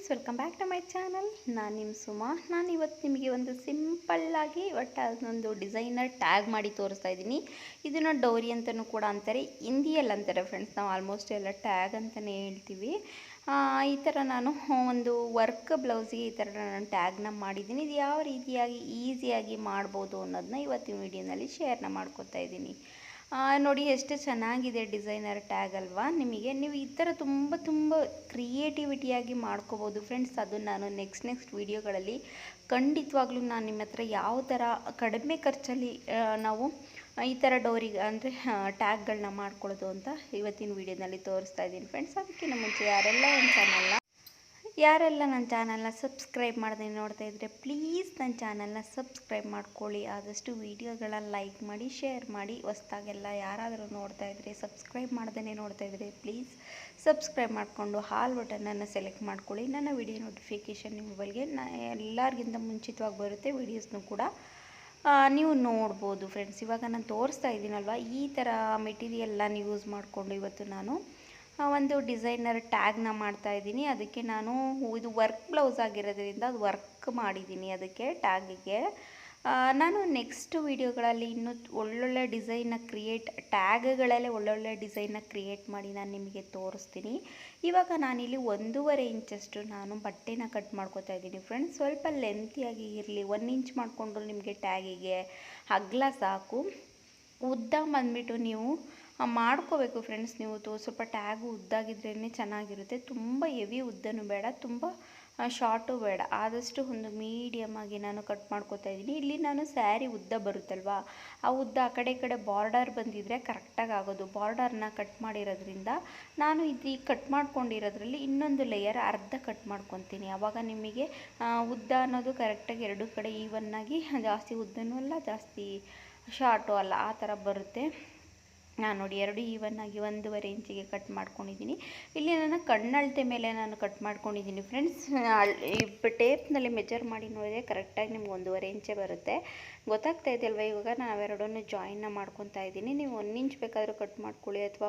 Friends welcome back to my channel ನಾನು ನಿಮ್ಮ ಸುಮಾ. ನಾನು ಇವತ್ತು ನಿಮಗೆ ಒಂದು ಸಿಂಪಲ್ಲಾಗಿ ಒಟ್ಟು ಅದನ್ನೊಂದು ಡಿಸೈನರ್ ಟ್ಯಾಗ್ ಮಾಡಿ ತೋರಿಸ್ತಾ ಇದ್ದೀನಿ. ಇದನ್ನು ಡೌರಿ ಅಂತಲೂ ಕೂಡ ಅಂತಾರೆ. ಹಿಂದಿಯಲ್ಲಿ ಅಂತಾರೆ ಫ್ರೆಂಡ್ಸ್ ನಾವು ಆಲ್ಮೋಸ್ಟ್ ಎಲ್ಲ ಟ್ಯಾಗ್ ಅಂತಲೇ ಹೇಳ್ತೀವಿ. ಈ ಥರ ನಾನು ಒಂದು ವರ್ಕ್ ಬ್ಲೌಸಿಗೆ ಈ ಥರ ನಾನು ಟ್ಯಾಗ್ನ ಮಾಡಿದ್ದೀನಿ. ಇದು ಯಾವ ರೀತಿಯಾಗಿ ಈಸಿಯಾಗಿ ಮಾಡ್ಬೋದು ಅನ್ನೋದನ್ನ ಇವತ್ತಿನ ವೀಡಿಯೋನಲ್ಲಿ ಶೇರ್ನ ಮಾಡ್ಕೊತಾ ಇದ್ದೀನಿ. ನೋಡಿ ಎಷ್ಟು ಚೆನ್ನಾಗಿದೆ ಡಿಸೈನರ್ ಟ್ಯಾಗ್ ಅಲ್ವಾ? ನಿಮಗೆ ನೀವು ಈ ಥರ ತುಂಬ ತುಂಬ ಕ್ರಿಯೇಟಿವಿಟಿಯಾಗಿ ಮಾಡ್ಕೋಬೋದು ಫ್ರೆಂಡ್ಸ್. ಅದು ನಾನು ನೆಕ್ಸ್ಟ್ ನೆಕ್ಸ್ಟ್ ವೀಡಿಯೋಗಳಲ್ಲಿ ಖಂಡಿತವಾಗ್ಲೂ ನಾನು ನಿಮ್ಮ ಹತ್ರ ಯಾವ ಥರ ಕಡಿಮೆ ಖರ್ಚಲ್ಲಿ ನಾವು ಈ ಥರ ಡೋರಿಗೆ ಅಂದರೆ ಟ್ಯಾಗ್ಗಳನ್ನ ಮಾಡ್ಕೊಳ್ಳೋದು ಅಂತ ಇವತ್ತಿನ ವೀಡಿಯೋನಲ್ಲಿ ತೋರಿಸ್ತಾ ಇದ್ದೀನಿ ಫ್ರೆಂಡ್ಸ್. ಅದಕ್ಕಿಂತ ಮುಂಚೆ ಯಾರೆಲ್ಲ ನನ್ನ ಚಾನಲ್ನ ಯಾರೆಲ್ಲ ನನ್ನ ಚಾನಲ್ನ ಸಬ್ಸ್ಕ್ರೈಬ್ ಮಾಡದೆ ನೋಡ್ತಾ ಇದ್ದರೆ ಪ್ಲೀಸ್ ನನ್ನ ಚಾನಲ್ನ ಸಬ್ಸ್ಕ್ರೈಬ್ ಮಾಡ್ಕೊಳ್ಳಿ. ಆದಷ್ಟು ವೀಡಿಯೋಗಳನ್ನ ಲೈಕ್ ಮಾಡಿ, ಶೇರ್ ಮಾಡಿ. ಹೊಸ್ದಾಗೆಲ್ಲ ಯಾರಾದರೂ ನೋಡ್ತಾ ಇದ್ದರೆ ಸಬ್ಸ್ಕ್ರೈಬ್ ಮಾಡ್ದೇ ನೋಡ್ತಾ ಇದ್ದರೆ ಪ್ಲೀಸ್ ಸಬ್ಸ್ಕ್ರೈಬ್ ಮಾಡಿಕೊಂಡು ಹಾಲ್ ಬಟನನ್ನು ಸೆಲೆಕ್ಟ್ ಮಾಡ್ಕೊಳ್ಳಿ. ನನ್ನ ವಿಡಿಯೋ ನೋಟಿಫಿಕೇಷನ್ ನಿಮ್ಮ ಮೊಬೈಲ್ಗೆ ನಾ ಎಲ್ಲರಿಗಿಂತ ಮುಂಚಿತವಾಗಿ ಬರುತ್ತೆ. ವೀಡಿಯೋಸ್ನು ಕೂಡ ನೀವು ನೋಡ್ಬೋದು ಫ್ರೆಂಡ್ಸ್. ಇವಾಗ ನಾನು ತೋರಿಸ್ತಾ ಇದ್ದೀನಲ್ವ? ಈ ಥರ ಮೆಟೀರಿಯಲ್ನ ಯೂಸ್ ಮಾಡಿಕೊಂಡು ಇವತ್ತು ನಾನು ಒಂದು ಡಿಸೈನರ್ ಟ್ಯಾಗ್ನ ಮಾಡ್ತಾ ಇದ್ದೀನಿ. ಅದಕ್ಕೆ ನಾನು ಇದು ವರ್ಕ್ ಬ್ಲೌಸ್ ಆಗಿರೋದ್ರಿಂದ ಅದು ವರ್ಕ್ ಮಾಡಿದ್ದೀನಿ ಅದಕ್ಕೆ ಟ್ಯಾಗಿಗೆ. ನಾನು ನೆಕ್ಸ್ಟ್ ವೀಡಿಯೋಗಳಲ್ಲಿ ಇನ್ನೂ ಒಳ್ಳೊಳ್ಳೆ ಡಿಸೈನ್ನ ಕ್ರಿಯೇಟ್, ಟ್ಯಾಗ್ಗಳಲ್ಲೇ ಒಳ್ಳೊಳ್ಳೆ ಡಿಸೈನ್ನ ಕ್ರಿಯೇಟ್ ಮಾಡಿ ನಾನು ನಿಮಗೆ ತೋರಿಸ್ತೀನಿ. ಇವಾಗ ನಾನಿಲ್ಲಿ ಒಂದೂವರೆ ಇಂಚಷ್ಟು ನಾನು ಬಟ್ಟೆನ ಕಟ್ ಮಾಡ್ಕೋತಾ ಇದ್ದೀನಿ ಫ್ರೆಂಡ್ಸ್. ಸ್ವಲ್ಪ ಲೆಂತಿಯಾಗಿ ಇರಲಿ, ಒನ್ ಇಂಚ್ ಮಾಡಿಕೊಂಡ್ರು ನಿಮಗೆ ಟ್ಯಾಗಿಗೆ ಅಗಲ ಸಾಕು. ಉದ್ದ ಬಂದುಬಿಟ್ಟು ನೀವು ಮಾಡ್ಕೋಬೇಕು ಫ್ರೆಂಡ್ಸ್ ನೀವು. ತೋ, ಸ್ವಲ್ಪ ಟ್ಯಾಗು ಉದ್ದಾಗಿದ್ರೇ ಚೆನ್ನಾಗಿರುತ್ತೆ. ತುಂಬ ಹೆವಿ ಉದ್ದನೂ ಬೇಡ, ತುಂಬ ಶಾರ್ಟು ಬೇಡ. ಆದಷ್ಟು ಒಂದು ಮೀಡಿಯಮ್ ಆಗಿ ನಾನು ಕಟ್ ಮಾಡ್ಕೊತಾ ಇದ್ದೀನಿ. ಇಲ್ಲಿ ನಾನು ಸ್ಯಾರಿ ಉದ್ದ ಬರುತ್ತಲ್ವಾ? ಆ ಉದ್ದ ಆ ಕಡೆ ಈ ಕಡೆ ಬಾರ್ಡರ್ ಬಂದಿದ್ರೆ ಕರೆಕ್ಟಾಗಿ ಆಗೋದು. ಬಾರ್ಡರ್ನ ಕಟ್ ಮಾಡಿರೋದ್ರಿಂದ ನಾನು ಇದು ಕಟ್ ಮಾಡ್ಕೊಂಡಿರೋದ್ರಲ್ಲಿ ಇನ್ನೊಂದು ಲೇಯರ್ ಅರ್ಧ ಕಟ್ ಮಾಡ್ಕೊತೀನಿ. ಆವಾಗ ನಿಮಗೆ ಉದ್ದ ಅನ್ನೋದು ಕರೆಕ್ಟಾಗಿ ಎರಡು ಕಡೆ ಈವನ್ನಾಗಿ ಜಾಸ್ತಿ ಉದ್ದನೂ ಅಲ್ಲ, ಜಾಸ್ತಿ ಶಾರ್ಟು ಅಲ್ಲ, ಆ ಥರ ಬರುತ್ತೆ. ನಾನು ನೋಡಿ ಎರಡು ಈವನ್ ಆಗಿ ಒಂದೂವರೆ ಇಂಚಿಗೆ ಕಟ್ ಮಾಡ್ಕೊಂಡಿದ್ದೀನಿ. ಇಲ್ಲಿ ನಾನು ಕಣ್ಣಳತೆ ಮೇಲೆ ನಾನು ಕಟ್ ಮಾಡ್ಕೊಂಡಿದ್ದೀನಿ ಫ್ರೆಂಡ್ಸ್ ಟೇಪ್ನಲ್ಲಿ ಮೆಜರ್ ಮಾಡಿ ನೋಡಿದರೆ ಕರೆಕ್ಟಾಗಿ ನಿಮ್ಗೆ ಒಂದೂವರೆ ಇಂಚೆ ಬರುತ್ತೆ. ಗೊತ್ತಾಗ್ತಾ ಇದೆಯಲ್ವ ಇವಾಗ? ನಾನು ಎರಡನ್ನು ಜಾಯಿನ್ನ ಮಾಡ್ಕೊತಾ ಇದ್ದೀನಿ. ನೀವು ಒಂದು ಇಂಚ್ ಬೇಕಾದರೂ ಕಟ್ ಮಾಡ್ಕೊಳ್ಳಿ ಅಥವಾ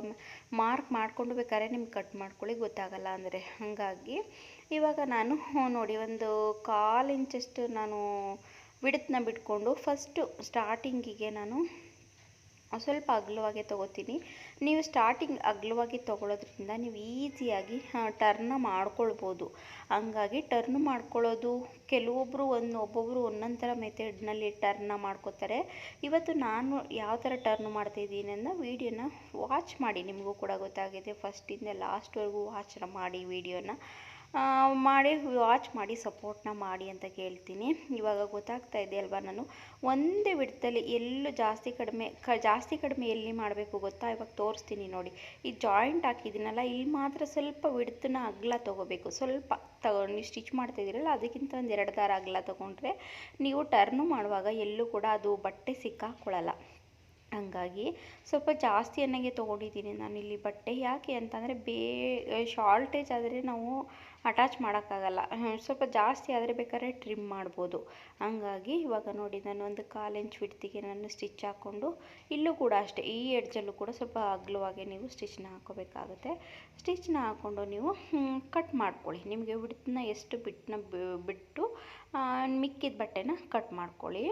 ಮಾರ್ಕ್ ಮಾಡಿಕೊಂಡು ಬೇಕಾದ್ರೆ ನಿಮ್ಗೆ ಕಟ್ ಮಾಡ್ಕೊಳ್ಳಿ, ಗೊತ್ತಾಗಲ್ಲ ಅಂದರೆ. ಹಾಗಾಗಿ ಇವಾಗ ನಾನು ನೋಡಿ ಒಂದು ಕಾಲು ಇಂಚಷ್ಟು ನಾನು ಬಿಡತನ್ನ ಬಿಟ್ಕೊಂಡು ಫಸ್ಟು ಸ್ಟಾರ್ಟಿಂಗಿಗೆ ನಾನು ಸ್ವಲ್ಪ ಅಗಲವಾಗೇ ತೊಗೋತೀನಿ. ನೀವು ಸ್ಟಾರ್ಟಿಂಗ್ ಅಗಲವಾಗಿ ತೊಗೊಳೋದ್ರಿಂದ ನೀವು ಈಸಿಯಾಗಿ ಟರ್ನ್ ಮಾಡ್ಕೊಳ್ಬೋದು. ಹಂಗಾಗಿ ಟರ್ನ್ ಮಾಡ್ಕೊಳ್ಳೋದು ಕೆಲವೊಬ್ಬರು ಒಂದು ಒಬ್ಬೊಬ್ಬರು ಒಂದೊಂದು ಥರ ಮೆಥಡ್ನಲ್ಲಿ ಟರ್ನ್ ಮಾಡ್ಕೋತಾರೆ. ಇವತ್ತು ನಾನು ಯಾವ ಥರ ಟರ್ನ್ ಮಾಡ್ತಾಯಿದ್ದೀನಿ ಅನ್ನೋ ವೀಡಿಯೋನ ವಾಚ್ ಮಾಡಿ, ನಿಮಗೂ ಕೂಡ ಗೊತ್ತಾಗಿದೆ. ಫಸ್ಟಿಂದ ಲಾಸ್ಟ್ವರೆಗೂ ವಾಚ್ ಮಾಡಿ ವೀಡಿಯೋನ ಮಾಡಿ ವಾಚ್ ಮಾಡಿ ಸಪೋರ್ಟ್ನ ಮಾಡಿ ಅಂತ ಕೇಳ್ತೀನಿ. ಇವಾಗ ಗೊತ್ತಾಗ್ತಾ ಇದೆ ಅಲ್ವಾ ನಾನು? ಒಂದೇ ಬಿಡ್ತಲ್ಲಿ ಎಲ್ಲೂ ಜಾಸ್ತಿ ಕಡಿಮೆ, ಕ, ಜಾಸ್ತಿ ಕಡಿಮೆ ಎಲ್ಲಿ ಮಾಡಬೇಕು ಗೊತ್ತಾ? ಇವಾಗ ತೋರಿಸ್ತೀನಿ ನೋಡಿ. ಈ ಜಾಯಿಂಟ್ ಹಾಕಿದ್ದೀನಲ್ಲ, ಇಲ್ಲಿ ಮಾತ್ರ ಸ್ವಲ್ಪ ವಿಡ್ತನ ಅಗಲ ತೊಗೋಬೇಕು. ಸ್ವಲ್ಪ ತಗೊಂಡು ನೀವು ಸ್ಟಿಚ್ ಮಾಡ್ತಾಯಿದ್ದೀರಲ್ಲ ಅದಕ್ಕಿಂತ ಒಂದು ಎರಡು ದಾರ ಅಗಲ ತೊಗೊಂಡ್ರೆ, ನೀವು ಟರ್ನು ಮಾಡುವಾಗ ಎಲ್ಲೂ ಕೂಡ ಅದು ಬಟ್ಟೆ ಸಿಕ್ಕಾಕೊಳ್ಳಲ್ಲ. ಹಂಗಾಗಿ ಸ್ವಲ್ಪ ಜಾಸ್ತಿ ಅನ್ನಗೆ ತೊಗೊಂಡಿದ್ದೀನಿ ಇಲ್ಲಿ ಬಟ್ಟೆ. ಯಾಕೆ ಅಂತಂದರೆ ಬೇ ಶಾರ್ಟೇಜ್ ಆದರೆ ನಾವು ಅಟ್ಯಾಚ್ ಮಾಡೋಕ್ಕಾಗಲ್ಲ. ಸ್ವಲ್ಪ ಜಾಸ್ತಿ ಆದರೆ ಬೇಕಾದ್ರೆ ಟ್ರಿಮ್ ಮಾಡ್ಬೋದು. ಹಂಗಾಗಿ ಇವಾಗ ನೋಡಿ ನಾನು ಒಂದು ಕಾಲು ಇಂಚ್ ಬಿಡ್ತಿಗೆ ನಾನು ಸ್ಟಿಚ್ ಹಾಕ್ಕೊಂಡು ಇಲ್ಲೂ ಕೂಡ ಅಷ್ಟೇ, ಈ ಎಡ್ಜಲ್ಲೂ ಕೂಡ ಸ್ವಲ್ಪ ಅಗಲವಾಗಿ ನೀವು ಸ್ಟಿಚ್ನ ಹಾಕೋಬೇಕಾಗುತ್ತೆ ಸ್ಟಿಚ್ನ ಹಾಕ್ಕೊಂಡು ನೀವು ಕಟ್ ಮಾಡ್ಕೊಳ್ಳಿ. ನಿಮಗೆ ಬಿಡ್ತನ್ನ ಎಷ್ಟು ಬಿಟ್ಟನ್ನ ಬಿಟ್ಟು ಮಿಕ್ಕಿದ ಬಟ್ಟೆನ ಕಟ್ ಮಾಡ್ಕೊಳ್ಳಿ.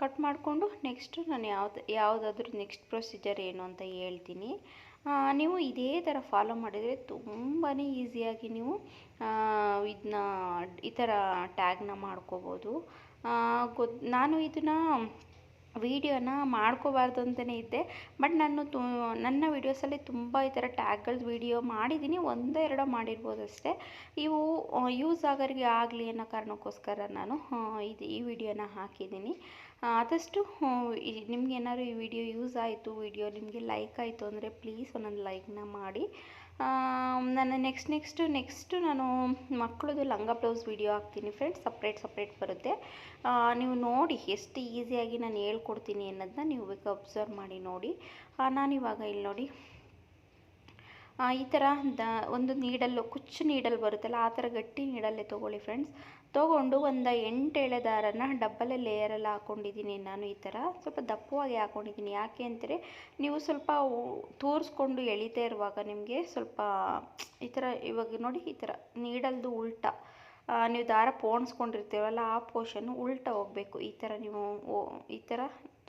ಕಟ್ ಮಾಡಿಕೊಂಡು ನೆಕ್ಸ್ಟು ನಾನು ಯಾವ್ದು, ಯಾವುದಾದ್ರೂ ನೆಕ್ಸ್ಟ್ ಪ್ರೊಸೀಜರ್ ಏನು ಅಂತ ಹೇಳ್ತೀನಿ. ನೀವು ಇದೇ ಥರ ಫಾಲೋ ಮಾಡಿದರೆ ತುಂಬಾ ಈಸಿಯಾಗಿ ನೀವು ಇದನ್ನ ಈ ಥರ ಟ್ಯಾಗ್ನ ಮಾಡ್ಕೋಬೋದು. ಗೊತ್ತು ನಾನು ಇದನ್ನು ವೀಡಿಯೋನ ಮಾಡ್ಕೋಬಾರ್ದು ಅಂತಲೇ ಇದ್ದೆ. ಬಟ್ ನಾನು ತು, ನನ್ನ ವೀಡಿಯೋಸಲ್ಲಿ ತುಂಬ ಈ ಥರ ಟ್ಯಾಗ್ಗಳದ್ದು ವೀಡಿಯೋ ಮಾಡಿದ್ದೀನಿ. ಒಂದೋ ಎರಡೋ ಮಾಡಿರ್ಬೋದು ಅಷ್ಟೇ. ಇವು ಯೂಸ್ ಆಗೋರಿಗೆ ಆಗಲಿ ಅನ್ನೋ ಕಾರಣಕ್ಕೋಸ್ಕರ ನಾನು ಇದು ಈ ವಿಡಿಯೋನ ಹಾಕಿದ್ದೀನಿ. ಆದಷ್ಟು ನಿಮ್ಗೆ ಏನಾದ್ರು ಈ ವಿಡಿಯೋ ಯೂಸ್ ಆಯಿತು, ವಿಡಿಯೋ ನಿಮಗೆ ಲೈಕ್ ಆಯಿತು ಅಂದರೆ ಪ್ಲೀಸ್ ಒಂದೊಂದು ಲೈಕ್ನ ಮಾಡಿ. ನಾನು ನೆಕ್ಸ್ಟ್ ನೆಕ್ಸ್ಟು ನೆಕ್ಸ್ಟು ನಾನು ಮಕ್ಕಳದು ಲಂಗ ಬ್ಲೌಸ್ ವಿಡಿಯೋ ಹಾಕ್ತೀನಿ ಫ್ರೆಂಡ್ಸ್ ಸಪ್ರೇಟ್ ಸಪ್ರೇಟ್ ಬರುತ್ತೆ. ನೀವು ನೋಡಿ ಎಷ್ಟು ಈಸಿಯಾಗಿ ನಾನು ಹೇಳ್ಕೊಡ್ತೀನಿ ಅನ್ನೋದನ್ನ ನೀವು ಬೇಕು ಅಬ್ಸರ್ವ್ ಮಾಡಿ ನೋಡಿ. ನಾನಿವಾಗ ಇಲ್ಲಿ ನೋಡಿ. ಈ ಥರ ದ, ಒಂದು ನೀಡಲ್ಲು ಕುಚ್ಚು ನೀಡಲ್ ಬರುತ್ತಲ್ಲ, ಆ ಥರ ಗಟ್ಟಿ ನೀಡಲ್ಲೇ ತೊಗೊಳ್ಳಿ ಫ್ರೆಂಡ್ಸ್ ತೊಗೊಂಡು ಒಂದು ಎಂಟು ಎಳೆ ದಾರನ ಡಬ್ಬಲ್ ಲೇಯರಲ್ಲಿ ಹಾಕ್ಕೊಂಡಿದ್ದೀನಿ ನಾನು ಈ ಥರ. ಸ್ವಲ್ಪ ದಪ್ಪವಾಗಿ ಹಾಕ್ಕೊಂಡಿದ್ದೀನಿ ಯಾಕೆ ಅಂದರೆ ನೀವು ಸ್ವಲ್ಪ ತೋರಿಸ್ಕೊಂಡು ಎಳಿತಾ ಇರುವಾಗ ನಿಮಗೆ ಸ್ವಲ್ಪ ಈ ಥರ, ಇವಾಗ ನೋಡಿ ಈ ಥರ, ನೀಡಲ್ದು ಉಲ್ಟಾ. ನೀವು ದಾರ ಪೋಣಿಸ್ಕೊಂಡಿರ್ತೀವಲ್ಲ ಆ ಪೋರ್ಷನ್ನು ಉಲ್ಟಾ ಹೋಗಬೇಕು. ಈ ಥರ ನೀವು ಈ ಥರ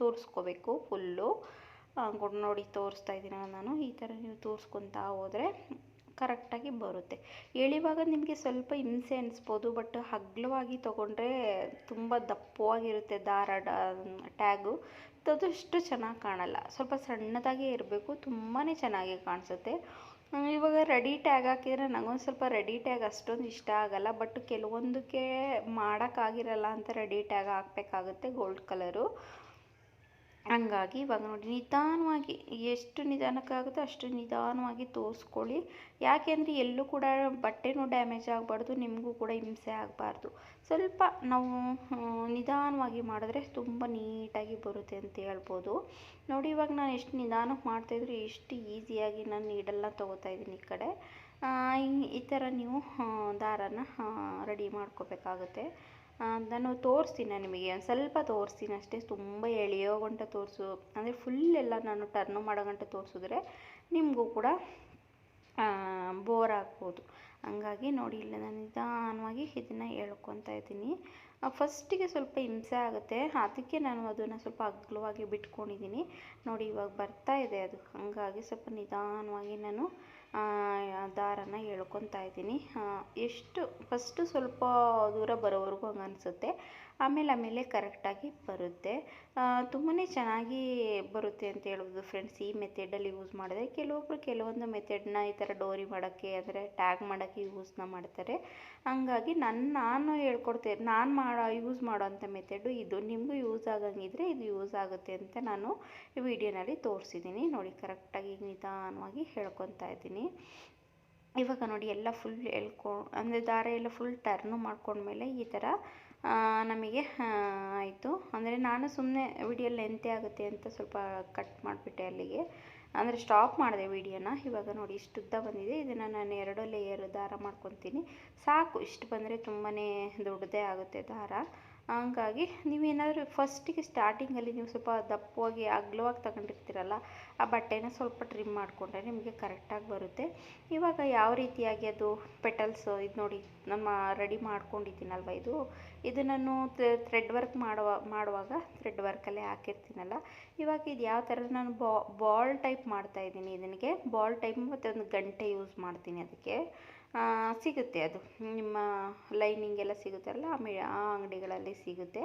ತೋರಿಸ್ಕೋಬೇಕು ಫುಲ್ಲು. ನೋಡಿ ತೋರಿಸ್ತಾ ಇದ್ದೀನಲ್ಲ ನಾನು, ಈ ಥರ ನೀವು ತೋರಿಸ್ಕೊತಾ ಹೋದರೆ ಕರೆಕ್ಟಾಗಿ ಬರುತ್ತೆ. ಎಳಿವಾಗ ನಿಮಗೆ ಸ್ವಲ್ಪ ಹಿಂಸೆ ಅನಿಸ್ಬೋದು, ಬಟ್ ಹಗ್ಲವಾಗಿ ತೊಗೊಂಡ್ರೆ ತುಂಬ ದಪ್ಪವಾಗಿರುತ್ತೆ ದಾರ ಟ್ಯಾಗು. ತದಷ್ಟು ಚೆನ್ನಾಗಿ ಕಾಣಲ್ಲ. ಸ್ವಲ್ಪ ಸಣ್ಣದಾಗೇ ಇರಬೇಕು ತುಂಬಾ ಚೆನ್ನಾಗಿ ಕಾಣಿಸುತ್ತೆ. ಇವಾಗ ರೆಡಿ ಟ್ಯಾಗ್ ಹಾಕಿದರೆ ನನಗೊಂದು ಸ್ವಲ್ಪ ರೆಡಿ ಟ್ಯಾಗ್ ಅಷ್ಟೊಂದು ಇಷ್ಟ ಆಗಲ್ಲ, ಬಟ್ ಕೆಲವೊಂದಕ್ಕೆ ಮಾಡೋಕ್ಕಾಗಿರಲ್ಲ ಅಂತ ರೆಡಿ ಟ್ಯಾಗ್ ಹಾಕಬೇಕಾಗುತ್ತೆ ಗೋಲ್ಡ್ ಕಲರು. ಹಂಗಾಗಿ ಇವಾಗ ನೋಡಿ, ನಿಧಾನವಾಗಿ ಎಷ್ಟು ನಿಧಾನಕ್ಕಾಗುತ್ತೋ ಅಷ್ಟು ನಿಧಾನವಾಗಿ ತೋರಿಸ್ಕೊಳ್ಳಿ. ಯಾಕೆ ಅಂದರೆ ಎಲ್ಲೂ ಕೂಡ ಬಟ್ಟೆನೂ ಡ್ಯಾಮೇಜ್ ಆಗಬಾರ್ದು, ನಿಮಗೂ ಕೂಡ ಹಿಂಸೆ ಆಗಬಾರ್ದು. ಸ್ವಲ್ಪ ನಾವು ನಿಧಾನವಾಗಿ ಮಾಡಿದ್ರೆ ತುಂಬ ನೀಟಾಗಿ ಬರುತ್ತೆ ಅಂತ ಹೇಳ್ಬೋದು. ನೋಡಿ, ಇವಾಗ ನಾನು ಎಷ್ಟು ನಿಧಾನಕ್ಕೆ ಮಾಡ್ತಾಯಿದ್ರು ಎಷ್ಟು ಈಸಿಯಾಗಿ ನಾನು ನೀಡಲ್ಲ ತೊಗೋತಾ ಇದ್ದೀನಿ ಈ ಕಡೆ. ಈ- ಥರ ನೀವು ದಾರಾನ ರೆಡಿ ಮಾಡ್ಕೋಬೇಕಾಗುತ್ತೆ. ನಾನು ತೋರಿಸ್ತೀನಿ ನಾನು ನಿಮಗೆ, ಒಂದು ಸ್ವಲ್ಪ ತೋರಿಸ್ತೀನಿ ಅಷ್ಟೇ, ತುಂಬ ಎಳೆಯೋ ಗಂಟ ತೋರಿಸು, ಅಂದರೆ ಫುಲ್ ಎಲ್ಲ ನಾನು ಟರ್ನ್ ಮಾಡೋ ಗಂಟ ತೋರಿಸಿದ್ರೆ ನಿಮಗೂ ಕೂಡ ಬೋರ್ ಆಗ್ಬೋದು. ಹಂಗಾಗಿ ನೋಡಿ, ಇಲ್ಲ ನಾನು ನಿಧಾನವಾಗಿ ಇದನ್ನು ಹೇಳ್ಕೊತಾ ಇದ್ದೀನಿ. ಫಸ್ಟಿಗೆ ಸ್ವಲ್ಪ ಹಿಂಸೆ ಆಗುತ್ತೆ, ಅದಕ್ಕೆ ನಾನು ಅದನ್ನು ಸ್ವಲ್ಪ ಅಗಲವಾಗಿ ಬಿಟ್ಕೊಂಡಿದ್ದೀನಿ. ನೋಡಿ, ಇವಾಗ ಬರ್ತಾ ಇದೆ ಅದು, ಹಂಗಾಗಿ ಸ್ವಲ್ಪ ನಿಧಾನವಾಗಿ ನಾನು ದಾರನ ಎಳ್ಕೊತಾ ಇದ್ದೀನಿ. ಎಷ್ಟು ಫಸ್ಟು ಸ್ವಲ್ಪ ದೂರ ಬರೋವರೆಗೂ ಹಂಗೆ ಅನಿಸುತ್ತೆ. ಆಮೇಲೆ ಆಮೇಲೆ ಕರೆಕ್ಟಾಗಿ ಬರುತ್ತೆ. ತುಂಬಾ ಚೆನ್ನಾಗಿ ಬರುತ್ತೆ ಅಂತ ಹೇಳ್ಬೋದು ಫ್ರೆಂಡ್ಸ್ ಈ ಮೆಥಡಲ್ಲಿ ಯೂಸ್ ಮಾಡಿದ್ರೆ ಕೆಲವೊಬ್ಬರು ಕೆಲವೊಂದು ಮೆಥೆಡ್ನ ಈ ಥರ ಡೋರಿ ಮಾಡೋಕ್ಕೆ ಅಂದರೆ ಟ್ಯಾಗ್ ಮಾಡೋಕ್ಕೆ ಯೂಸ್ನ ಮಾಡ್ತಾರೆ. ಹಂಗಾಗಿ ನನ್ನ ನಾನು ಹೇಳ್ಕೊಡ್ತೇನೆ ನಾನು ಮಾಡೋ ಯೂಸ್ ಮಾಡೋವಂಥ ಮೆಥಡು ಇದು. ನಿಮಗೂ ಯೂಸ್ ಆಗಂಗಿದ್ರೆ ಇದು ಯೂಸ್ ಆಗುತ್ತೆ ಅಂತ ನಾನು ವಿಡಿಯೋನಲ್ಲಿ ತೋರಿಸಿದ್ದೀನಿ. ನೋಡಿ ಕರೆಕ್ಟಾಗಿ ನಿಧಾನವಾಗಿ ಹೇಳ್ಕೊತಾ ಇದ್ದೀನಿ. ಇವಾಗ ನೋಡಿ ಎಲ್ಲ ಫುಲ್ ಎಳ್ಕೊ, ಅಂದರೆ ದಾರ ಎಲ್ಲ ಫುಲ್ ಟರ್ನು ಮಾಡ್ಕೊಂಡ್ಮೇಲೆ ಈ ಥರ ನಮಗೆ ಆಯಿತು. ಅಂದರೆ ನಾನು ಸುಮ್ಮನೆ ವಿಡಿಯೋ ಲೆಂತೆ ಆಗುತ್ತೆ ಅಂತ ಸ್ವಲ್ಪ ಕಟ್ ಮಾಡಿಬಿಟ್ಟೆ ಅಲ್ಲಿಗೆ. ಅಂದರೆ ಸ್ಟಾಪ್ ಮಾಡಿದೆ ವಿಡಿಯೋನ ಇವಾಗ ನೋಡಿ ಇಷ್ಟು ಉದ್ದ ಬಂದಿದೆ. ಇದನ್ನು ನಾನು ಎರಡು ಲೇಯರ್ ದಾರ ಮಾಡ್ಕೊತೀನಿ. ಸಾಕು. ಇಷ್ಟು ಬಂದರೆ ತುಂಬಾ ದೊಡ್ಡದೇ ಆಗುತ್ತೆ ದಾರ. ಹಂಗಾಗಿ ನೀವೇನಾದರೂ ಫಸ್ಟಿಗೆ ಸ್ಟಾರ್ಟಿಂಗಲ್ಲಿ ನೀವು ಸ್ವಲ್ಪ ದಪ್ಪವಾಗಿ, ಅಗಲವಾಗಿ ತಗೊಂಡಿರ್ತೀರಲ್ಲ, ಆ ಬಟ್ಟೆನ ಸ್ವಲ್ಪ ಟ್ರಿಮ್ ಮಾಡಿಕೊಂಡ್ರೆ ನಿಮಗೆ ಕರೆಕ್ಟಾಗಿ ಬರುತ್ತೆ. ಇವಾಗ ಯಾವ ರೀತಿಯಾಗಿ ಅದು ಪೆಟಲ್ಸ್ ಇದು ನೋಡಿ ನಮ್ಮ ರೆಡಿ ಮಾಡ್ಕೊಂಡಿದ್ದೀನಲ್ವ ಇದು? ಇದು ನಾನು ಥ್ರೆಡ್ ವರ್ಕ್ ಮಾಡುವ, ಮಾಡುವಾಗ ಥ್ರೆಡ್ ವರ್ಕಲ್ಲೇ ಹಾಕಿರ್ತೀನಲ್ಲ. ಇವಾಗ ಇದು ಯಾವ ಥರ ನಾನು ಬಾಲ್ ಟೈಪ್ ಮಾಡ್ತಾ ಇದ್ದೀನಿ ಇದನಿಗೆ. ಬಾಲ್ ಟೈಪ್ ಮತ್ತು ಒಂದು ಗಂಟೆ ಯೂಸ್ ಮಾಡ್ತೀನಿ ಅದಕ್ಕೆ. ಸಿಗುತ್ತೆ ಅದು. ನಿಮ್ಮ ಲೈನಿಂಗ್ ಎಲ್ಲ ಸಿಗುತ್ತಲ್ಲ, ಆ ಆ ಅಂಗಡಿಗಳಲ್ಲಿ ಸಿಗುತ್ತೆ.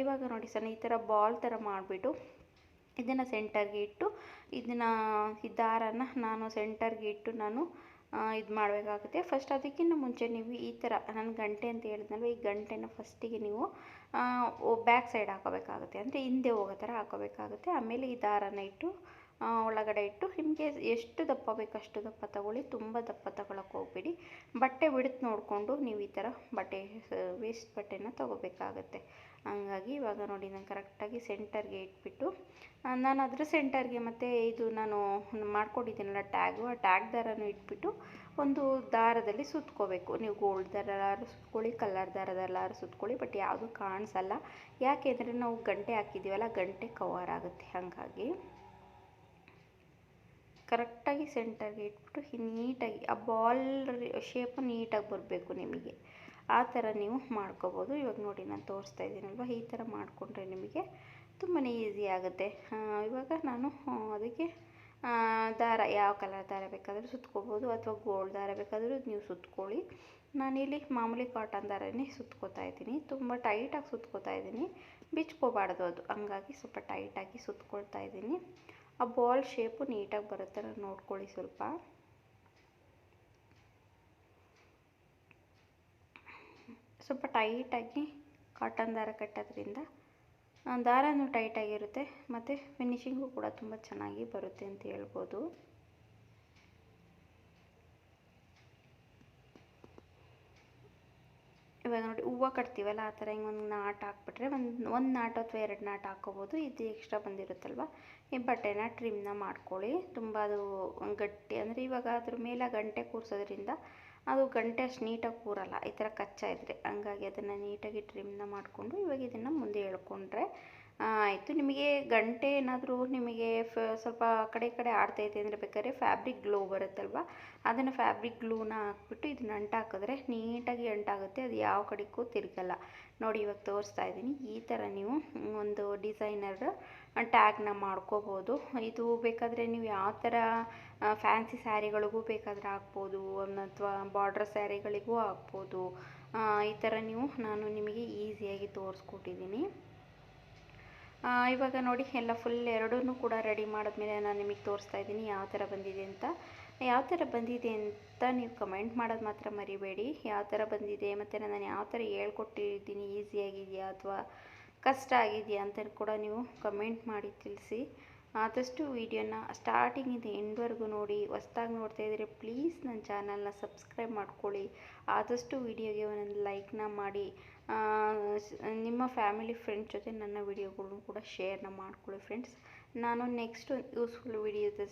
ಇವಾಗ ನೋಡಿ ಸರ್, ಈ ಥರ ಬಾಲ್ ಥರ ಮಾಡಿಬಿಟ್ಟು ಇದನ್ನು ಸೆಂಟರ್ಗೆ ಇಟ್ಟು ಇದನ್ನು, ಈ ದಾರನ ನಾನು ಸೆಂಟರ್ಗೆ ಇಟ್ಟು ನಾನು ಇದು ಮಾಡಬೇಕಾಗುತ್ತೆ. ಫಸ್ಟ್ ಅದಕ್ಕಿಂತ ಮುಂಚೆ ನೀವು ಈ ಥರ, ನಾನು ಗಂಟೆ ಅಂತ ಹೇಳಿದ್ನಲ್ವ, ಈ ಗಂಟೆನ ಫಸ್ಟಿಗೆ ನೀವು ಬ್ಯಾಕ್ ಸೈಡ್ ಹಾಕೋಬೇಕಾಗುತ್ತೆ. ಅಂದರೆ ಹಿಂದೆ ಹೋಗೋ ಥರ ಹಾಕೋಬೇಕಾಗುತ್ತೆ. ಆಮೇಲೆ ಈ ದಾರನ ಇಟ್ಟು ಒಳಗಡೆ ಇಟ್ಟು ನಿಮಗೆ ಎಷ್ಟು ದಪ್ಪ ಬೇಕು ಅಷ್ಟು ದಪ್ಪ ತಗೊಳ್ಳಿ, ತುಂಬ ದಪ್ಪ ತಗೊಳಕ್ಕೆ ಹೋಗ್ಬೇಡಿ. ಬಟ್ಟೆ ಬಿಡುತ್ತೆ ನೋಡಿಕೊಂಡು ನೀವು ಈ ಥರ ಬಟ್ಟೆ ವೇಸ್ಟ್ ಬಟ್ಟೆನ ತಗೋಬೇಕಾಗುತ್ತೆ. ಹಂಗಾಗಿ ಇವಾಗ ನೋಡಿ ನಾನು ಕರೆಕ್ಟಾಗಿ ಸೆಂಟರ್ಗೆ ಇಟ್ಬಿಟ್ಟು ನಾನು ಅದ್ರ ಸೆಂಟರ್ಗೆ ಮತ್ತು ಇದು ನಾನು ಮಾಡ್ಕೊಂಡಿದ್ದೀನಲ್ಲ ಟ್ಯಾಗು ಆ ಟ್ಯಾಗ್ ದಾರನೂ ಇಟ್ಬಿಟ್ಟು ಒಂದು ದಾರದಲ್ಲಿ ಸುತ್ಕೋಬೇಕು. ನೀವು ಗೋಲ್ಡ್ ದಾರ ಸುತ್ಕೊಳ್ಳಿ ಕಲರ್ ದಾರದಲ್ಲಾರು ಸುತ್ಕೊಳ್ಳಿ ಬಟ್ ಯಾವುದು ಕಾಣಿಸಲ್ಲ. ಯಾಕೆಂದರೆ ನಾವು ಗಂಟೆ ಹಾಕಿದ್ದೀವಲ್ಲ, ಗಂಟೆ ಕವರ್ ಆಗುತ್ತೆ. ಹಾಗಾಗಿ ಕರೆಕ್ಟಾಗಿ ಸೆಂಟರ್ಗೆ ಇಟ್ಬಿಟ್ಟು ನೀಟಾಗಿ ಆ ಬಾಲ್ ಶೇಪು ನೀಟಾಗಿ ಬರಬೇಕು ನಿಮಗೆ. ಆ ಥರ ನೀವು ಮಾಡ್ಕೋಬೋದು. ಇವಾಗ ನೋಡಿ ನಾನು ತೋರಿಸ್ತಾ ಇದ್ದೀನಲ್ವ? ಈ ಥರ ಮಾಡಿಕೊಂಡ್ರೆ ನಿಮಗೆ ತುಂಬಾ ಈಸಿ ಆಗುತ್ತೆ. ಇವಾಗ ನಾನು ಅದಕ್ಕೆ ದಾರ, ಯಾವ ಕಲರ್ ದಾರ ಬೇಕಾದರೂ ಸುತ್ಕೋಬೋದು ಅಥವಾ ಗೋಲ್ಡ್ ದಾರ ಬೇಕಾದರೂ ನೀವು ಸುತ್ಕೊಳ್ಳಿ. ನಾನಿಲ್ಲಿ ಮಾಮೂಲಿ ಕಾಟನ್ ದಾರನೇ ಸುತ್ಕೋತಾ ಇದ್ದೀನಿ. ತುಂಬ ಟೈಟಾಗಿ ಸುತ್ಕೋತಾ ಇದ್ದೀನಿ. ಬಿಚ್ಕೋಬಾರ್ದು ಅದು. ಹಂಗಾಗಿ ಸ್ವಲ್ಪ ಟೈಟಾಗಿ ಸುತ್ಕೊಳ್ತಾ ಇದ್ದೀನಿ. ಆ ಬಾಲ್ ಶೇಪು ನೀಟಾಗಿ ಬರೋ ಥರ ನೋಡ್ಕೊಳ್ಳಿ ಸ್ವಲ್ಪ. ಸ್ವಲ್ಪ ಟೈಟಾಗಿ ಕಾಟನ್ ದಾರ ಕಟ್ಟೋದ್ರಿಂದ ದಾರವೂ ಟೈಟಾಗಿರುತ್ತೆ ಮತ್ತು ಫಿನಿಶಿಂಗು ಕೂಡ ತುಂಬ ಚೆನ್ನಾಗಿ ಬರುತ್ತೆ ಅಂತ ಹೇಳ್ಬೋದು. ಇವಾಗ ನೋಡಿ ಹೂವು ಕಟ್ತೀವಲ್ಲ, ಆ ಥರ ಹಿಂಗೆ ಒಂದು ನಾಟ್ ಹಾಕ್ಬಿಟ್ರೆ ಒಂದು ಒಂದು ನಾಟ್ ಅಥವಾ ಎರಡು ನಾಟ್ ಹಾಕ್ಕೋಬೋದು ಇದು ಎಕ್ಸ್ಟ್ರಾ ಬಂದಿರುತ್ತಲ್ವ? ಈ ಬಟ್ಟೆನ ಟ್ರಿಮ್ನ ಮಾಡ್ಕೊಳ್ಳಿ. ತುಂಬ ಅದು ಗಟ್ಟಿ, ಅಂದರೆ ಇವಾಗ ಅದ್ರ ಮೇಲೆ ಗಂಟೆ ಕೂರಿಸೋದ್ರಿಂದ ಅದು ಗಂಟೆ ಅಷ್ಟು ನೀಟಾಗಿ ಕೂರಲ್ಲ. ಈ ಥರ ಕಚ್ಚಾ ಇದ್ದರೆ ಹಂಗಾಗಿ ಅದನ್ನು ನೀಟಾಗಿ ಟ್ರಿಮ್ನ ಮಾಡಿಕೊಂಡು ಇವಾಗ ಇದನ್ನು ಮುಂದೆ ಎಳ್ಕೊಂಡ್ರೆ ಆಯಿತು. ನಿಮಗೆ ಗಂಟೆ ಏನಾದರೂ ನಿಮಗೆ ಫ, ಸ್ವಲ್ಪ ಕಡೆ ಕಡೆ ಆಡ್ತೈತೆ ಅಂದರೆ ಬೇಕಾದ್ರೆ ಫ್ಯಾಬ್ರಿಕ್ ಗ್ಲೋ ಬರುತ್ತಲ್ವ? ಅದನ್ನು ಫ್ಯಾಬ್ರಿಕ್ ಗ್ಲೂನ ಹಾಕ್ಬಿಟ್ಟು ಇದನ್ನ ಅಂಟಾಕಿದ್ರೆ ನೀಟಾಗಿ ಅಂಟಾಗುತ್ತೆ. ಅದು ಯಾವ ಕಡೆಗೂ ತಿರುಗಲ್ಲ. ನೋಡಿ, ಇವಾಗ ತೋರಿಸ್ತಾ ಇದ್ದೀನಿ. ಈ ಥರ ನೀವು ಒಂದು ಡಿಸೈನರ್ ಟ್ಯಾಗ್ನ ಮಾಡ್ಕೋಬೋದು. ಇದು ಬೇಕಾದರೆ ನೀವು ಯಾವ ಥರ ಫ್ಯಾನ್ಸಿ ಸ್ಯಾರಿಗಳಿಗೂ ಬೇಕಾದರೆ ಹಾಕ್ಬೋದು, ಅಥವಾ ಬಾರ್ಡ್ರ್ ಸ್ಯಾರಿಗಳಿಗೂ ಹಾಕ್ಬೋದು. ಈ ಥರ ನೀವು, ನಾನು ನಿಮಗೆ ಈಸಿಯಾಗಿ ತೋರಿಸ್ಕೊಟ್ಟಿದ್ದೀನಿ. ಇವಾಗ ನೋಡಿ, ಎಲ್ಲ ಫುಲ್ ಎರಡೂ ಕೂಡ ರೆಡಿ ಮಾಡಿದ್ಮೇಲೆ ನಾನು ನಿಮಗೆ ತೋರಿಸ್ತಾ ಇದ್ದೀನಿ ಯಾವ ಥರ ಬಂದಿದೆ ಅಂತ. ಯಾವ ಥರ ಬಂದಿದೆ ಅಂತ ನೀವು ಕಮೆಂಟ್ ಮಾಡೋದು ಮಾತ್ರ ಮರಿಬೇಡಿ. ಯಾವ ಥರ ಬಂದಿದೆ ಮತ್ತು ನಾನು ಯಾವ ಥರ ಹೇಳ್ಕೊಟ್ಟಿದ್ದೀನಿ ಈಸಿಯಾಗಿದೆಯಾ ಅಥವಾ ಕಷ್ಟ ಆಗಿದೆಯಾ ಅಂತ ಕೂಡ ನೀವು ಕಮೆಂಟ್ ಮಾಡಿ ತಿಳಿಸಿ. ಆದಷ್ಟು ವೀಡಿಯೋನ ಸ್ಟಾರ್ಟಿಂಗಿಂದ ಎಂಡ್ವರೆಗೂ ನೋಡಿ, ಹೊಸ್ದಾಗಿ ನೋಡ್ತಾ ಇದ್ದರೆ ಪ್ಲೀಸ್ ನನ್ನ ಚಾನಲ್ನ ಸಬ್ಸ್ಕ್ರೈಬ್ ಮಾಡ್ಕೊಳ್ಳಿ. ಆದಷ್ಟು ವೀಡಿಯೋಗೆ ಒಂದೊಂದು ಲೈಕ್ನ ಮಾಡಿ. ನಿಮ್ಮ ಫ್ಯಾಮಿಲಿ ಫ್ರೆಂಡ್ಸ್ ಜೊತೆ ನನ್ನ ವೀಡಿಯೋಗಳನ್ನು ಕೂಡ ಶೇರ್ನ ಮಾಡ್ಕೊಳ್ಳಿ ಫ್ರೆಂಡ್ಸ್. ನಾನು ನೆಕ್ಸ್ಟ್ ಯೂಸ್ಫುಲ್ ವೀಡಿಯೋದ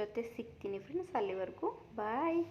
ಜೊತೆ ಸಿಗ್ತೀನಿ ಫ್ರೆಂಡ್ಸ್ ಅಲ್ಲಿವರೆಗೂ. ಬಾಯ್.